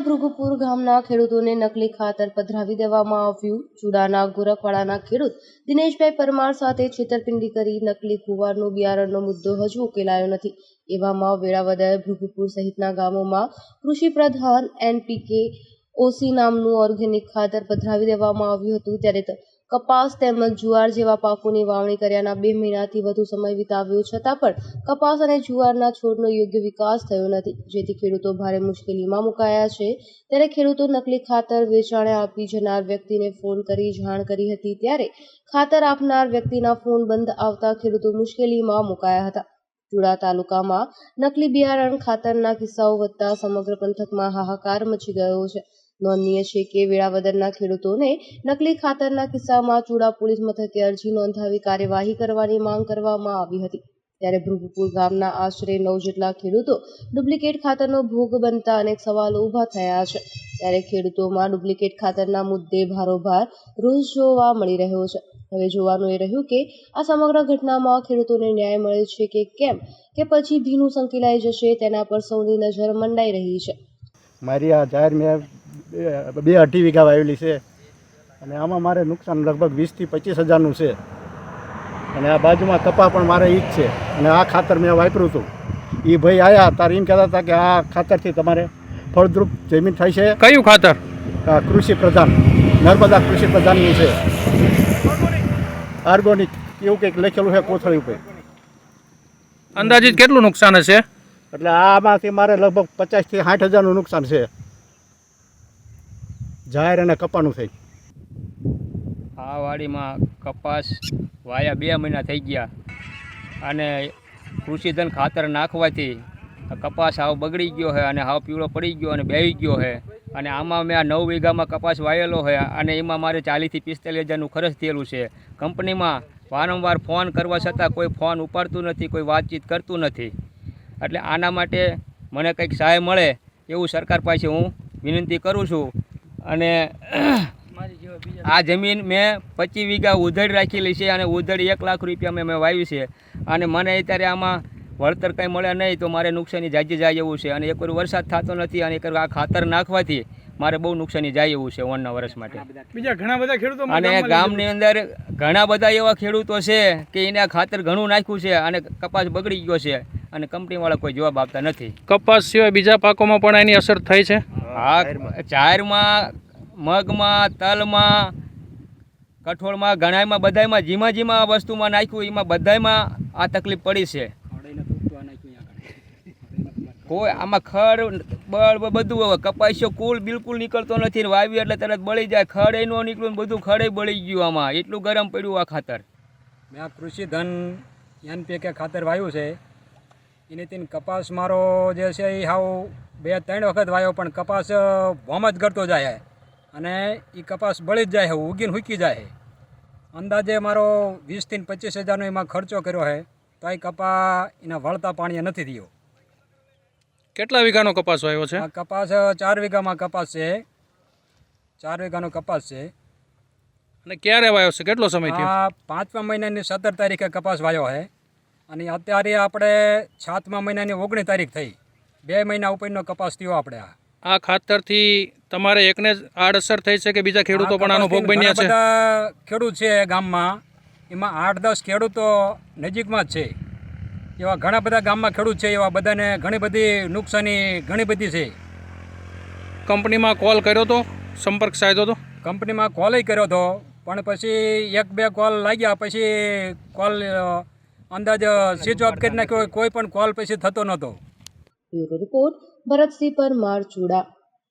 ભૃગુપુર ગામના ખેડૂતોને નકલી ખાતર પધરાવી દેવામાં આવ્યું. ચુડાના ગોરખવાડાના ખેડૂત દિનેશભાઈ પરમાર સાથે છેતરપિંડી કરી નકલી કુવારનું બિયારણનો મુદ્દો હજુ ઉકેલાયો નથી. એવામાં વેળાવદર ભૃગુપુર સહિતના ગામોમાં કૃષિ પ્રધાન એનપીકે ઓસી નામનું ઓર્ગેનિક ખાતર પધરાવી દેવામાં આવ્યું હતું. ત્યારે કપાસ તેમજ જુવાર જેવા પાકોની વાવણી કર્યાના બે મહિનાથી વધુ સમય વિતાવ્યો છતાં પણ કપાસ અને જુવારના છોડનો યોગ્ય વિકાસ થયો નથી. જેથી ખેડૂતો ભારે મુશ્કેલીમાં મુકાયા છે. ત્યારે ખેડૂતો નકલી ખાતર વેચાણે આપી જનાર વ્યક્તિને ફોન કરી જાણ કરી હતી. ત્યારે ખાતર આપનાર વ્યક્તિના ફોન બંધ આવતા ખેડૂતો મુશ્કેલીમાં મુકાયા હતા. ચુડા તાલુકામાં નકલી બિયારણ ખાતરના કિસ્સાઓ વધતા સમગ્ર પંથકમાં હાહાકાર મચી ગયો છે. નોંધનીય છે કે વેળાવદરના ખેડૂતોને નકલી ખાતરના કિસ્સામાં ચુડા પોલીસ મથકે અરજી નોંધાવી કાર્યવાહી કરવાની માંગ કરવામાં આવી હતી. ત્યારે ભૃગુપુર ગામના આશરે નવ જેટલા ખેડૂતો ડુપ્લિકેટ ખાતરનો ભોગ બનતા અનેક સવાલો ઊભા થયા છે. ત્યારે ખેડૂતોમાં ડુપ્લિકેટ ખાતરના મુદ્દે ભારોભાર રોષ જોવા મળી રહ્યો છે. હવે જોવાનું એ રહ્યું કે આ સમગ્ર ઘટનામાં ખેડૂતોને ન્યાય મળે છે કે કેમ? કે પછી ભીનું સંકેલાઈ જશે તેના પર સૌની નજર મંડાઈ રહી છે. મારી આ મેં બે- અઢી વીઘા વાવેલી છે. અને આમાં મારે નુકસાન લગભગ વીસથી પચીસ હજારનું છે. અને આ બાજુમાં કપા પણ મારે એ જ છે. અને આ ખાતર મેં વાપર્યું હતું. એ ભાઈ આવ્યા તારે એમ કહેતા હતા કે આ ખાતરથી તમારે ફળદ્રુપ જમીન થાય છે. કયું ખાતર? કૃષિ પ્રધાન નર્મદા કૃષિ પ્રધાનનું છે. ઓર્ગોનિક એવું કંઈક લખેલું છે કોથળી ઉપર. અંદાજિત કેટલું નુકસાન હશે? એટલે આમાંથી મારે લગભગ પચાસથી સાઠ હજારનું નુકસાન છે. જાહેર અને કપાનું થઈ. આ વાડીમાં કપાસ વાયા બે મહિના થઈ ગયા. અને કૃષિધન ખાતર નાખવાથી કપાસ હાવ બગડી ગયો છે અને હાવ પીળો પડી ગયો અને બેહી ગયો છે અને આમાં મેં આ નવ વીઘામાં કપાસ વાયેલો છે અને એમાં મારે ચાલીસથી પિસ્તાલીસ હજારનું ખર્ચ થયેલું છે. કંપનીમાં વારંવાર ફોન કરવા છતાં કોઈ ફોન ઉપાડતું નથી, કોઈ વાતચીત કરતું નથી. એટલે આના માટે મને કંઈક સહાય મળે એવું સરકાર પાસે હું વિનંતી કરું છું. અને આ જમીન મેં પચીસ વીઘા ઉધડ રાખેલી છે અને ઉધડ એક લાખ રૂપિયા મેં મેં વાવી છે. અને મને અત્યારે આમાં વળતર કંઈ મળે નહીં તો મારે નુકસાની જાજી જાય એવું છે. અને એક વાર વરસાદ થતો નથી અને એક આ ખાતર નાખવાથી મારે બહુ નુકસાની જાય એવું છે ઓનના વર્ષ માટે. બીજા ઘણા બધા ખેડૂતો અને ગામની અંદર ઘણા બધા એવા ખેડૂતો છે કે એને આ ખાતર ઘણું નાખ્યું છે અને કપાસ બગડી ગયો છે. અને કંપનીવાળા કોઈ જવાબ આપતા નથી. કપાસ સિવાય બીજા પાકોમાં પણ એની અસર થઈ છે? હા જાહેરમાં મગમાં તલમાં કઠોળમાં ઘણાયમાં બધાયમાં જીમા જીમા વસ્તુમાં નાખ્યું એમાં બધાયમાં આ તકલીફ પડી છે. કોઈ આમાં ખડ બળ બધું હવે કપાસ્યો કુલ બિલકુલ નીકળતો નથી વાવી એટલે તરત બળી જાય. ખડ નો નીકળ્યું બધું ખડે બળી ગયું આમાં. એટલું ગરમ પડ્યું આ ખાતર. મેં આ કૃષિ ધન એનપીકે ખાતર વાવ્યું છે. એની તીન કપાસ મારો જે છે એ હાવ બે ત્રણ વખત વાયો પણ કપાસ વોમ જ કરતો જાય અને એ કપાસ બળી જ જાય છે ઉગીને હુકી જાય અંદાજે મારો વીસથી પચીસ હજારનો એમાં ખર્ચો કર્યો છે તો એ કપા એના વળતા પાણીએ નથી થયો. કેટલા વીઘાનો કપાસ વાવ્યો છે? આ કપાસ ચાર વીઘામાં કપાસ છે. ચાર વીઘાનો કપાસ છે. અને ક્યારે વાયો છે? કેટલો સમય થયો? આ પાંચમા મહિનાની સત્તર તારીખે કપાસ વાયો છે અને અત્યારે આપણે સાતમા મહિનાની ઓગણીસ તારીખ થઈ. બે મહિના ઉપરનો કપાસ થયો આપણે આ. આ ખાતરથી તમારે એકને જ આડઅસર થઈ છે કે બીજા ખેડૂતો પણ આનો ભોગ બન્યા છે? બધા ખેડૂત છે ગામમાં. એમાં આઠ દસ ખેડૂતો નજીકમાં જ છે. એવા ઘણા બધા ગામમાં ખેડૂત છે એવા બધાને ઘણી બધી નુકસાની ઘણી બધી છે. કંપનીમાં કોલ કર્યો તો? સંપર્ક સાધ્યો તો? કંપનીમાં કોલ કર્યો હતો પણ પછી એક બે કોલ લાગ્યા પછી કોલ અંદાજ સ્વિચ ઓફ કરી નાખ્યો કોઈ પણ કોલ પછી થતો નહોતો. રિપોર્ટ, ભરતસિંહ પરમાર ચુડા.